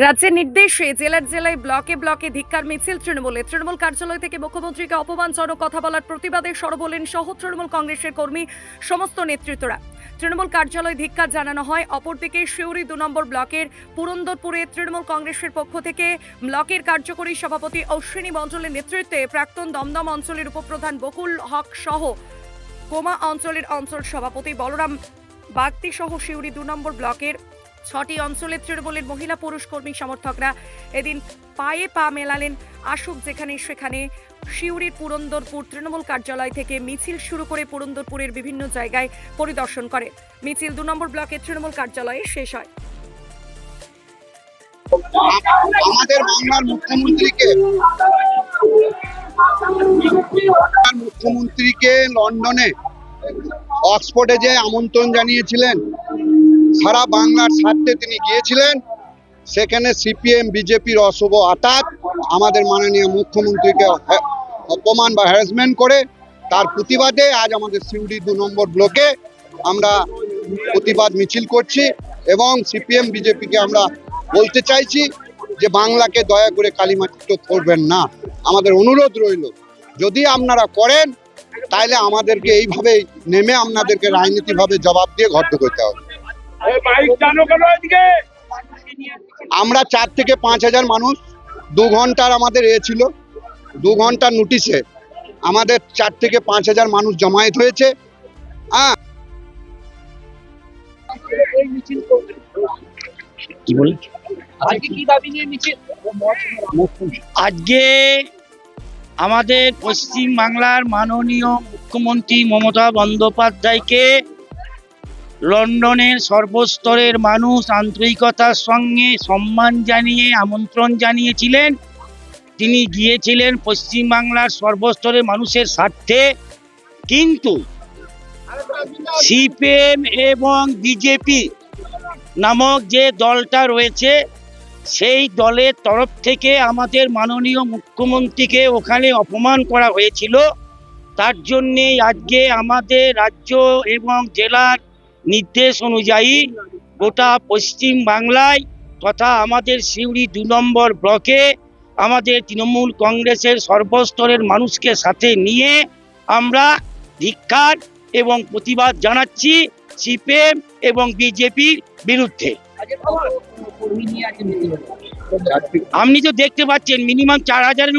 রাজ্যের নির্দেশে জেলার জেলায় ব্লকে ব্লকে ধিক্কার মিছিল, তৃণমূলে। তৃণমূল কার্যালয় থেকে মুখ্যমন্ত্রীকে অপমানজনক কথা বলার প্রতিবাদে সরবলেন সহ তৃণমূল কংগ্রেসের কর্মী সমস্ত নেতৃত্বরা। তৃণমূল কার্যালয় ধিক্কার জানানো হয়। অপরদিকে শিউরি দু নম্বর ব্লকের পুরন্দরপুরে তৃণমূল কংগ্রেসের পক্ষ থেকে ব্লকের কার্যকরী সভাপতি অশ্বিনী মণ্ডলের নেতৃত্বে প্রাক্তন দমদম অঞ্চলের উপপ্রধান বকুল হক সহ কোমা অঞ্চলের অঞ্চল সভাপতি বলরাম বাগদি সহ শিউরি দু নম্বর ব্লকের ছটি অঞ্চলের তৃণমূলের মহিলা পুরুষ কর্মী সমর্থকরা এদিন পায়ে পা মেলালেন আসুক যেখানে সেখানে। শিউরির পুরন্দরপুর তৃণমূল কার্যালয় থেকে মিছিল শুরু করে পুরন্দরপুরের বিভিন্ন জায়গায় পরিদর্শন করে। মিছিল দু নম্বর ব্লকের তৃণমূল কার্যালয়ে শেষ হয়। আমাদের বাংলার মুখ্যমন্ত্রীকে মুখ্যমন্ত্রীকে লন্ডনে অক্সফোর্ডে যে আমন্ত্রণ জানিয়েছিলেন, সারা বাংলার স্বার্থে তিনি গিয়েছিলেন। সেখানে সিপিএম, বিজেপির অশুভ আতাত, আমাদের মাননীয় মুখ্যমন্ত্রীকে অপমান বা হ্যারাসমেন্ট করে, তার প্রতিবাদে আজ আমাদের সিউড়ি দু নম্বর ব্লকে আমরা প্রতিবাদ মিছিল করছি এবং সিপিএম, বিজেপিকে আমরা বলতে চাইছি যে বাংলাকে দয়া করে কালিমাচিত করবেন না। আমাদের অনুরোধ রইল, যদি আপনারা করেন তাহলে আমাদেরকে এইভাবেই নেমে আপনাদেরকে রাজনীতিভাবে জবাব দিয়ে ঘর করতে হবে। আমরা চার থেকে পাঁচ হাজার মানুষ দু ঘণ্টার আমাদের এ ছিল দু ঘণ্টার নোটিশে আমাদের চার থেকে পাঁচ হাজার মানুষ জমায়েত হয়েছে। হ্যাঁ কি বলে আজকে আমাদের পশ্চিম বাংলার মাননীয় মুখ্যমন্ত্রী মমতা বন্দ্যোপাধ্যায়কে লন্ডনের সর্বস্তরের মানুষ আন্তরিকতার সঙ্গে সম্মান জানিয়ে, আমন্ত্রণ জানিয়েছিলেন। তিনি গিয়েছিলেন পশ্চিম বাংলার সর্বস্তরের মানুষের স্বার্থে। কিন্তু সিপিএম এবং বিজেপি নামক যে দলটা রয়েছে সেই দলের তরফ থেকে আমাদের মাননীয় মুখ্যমন্ত্রীকে ওখানে অপমান করা হয়েছিল। তার জন্যেই আজকে আমাদের রাজ্য এবং জেলার নির্দেশ অনুযায়ী গোটা পশ্চিম বাংলায় তথা আমাদের সিউড়ি দু নম্বর ব্লকে আমাদের তৃণমূল কংগ্রেসের সর্বস্তরের মানুষকে সাথে নিয়ে আমরা ধিক্ষার এবং প্রতিবাদ জানাচ্ছি সিপিএম এবং বিজেপির বিরুদ্ধে। আপনি তো দেখতে পাচ্ছেন মিনিমাম চার হাজারের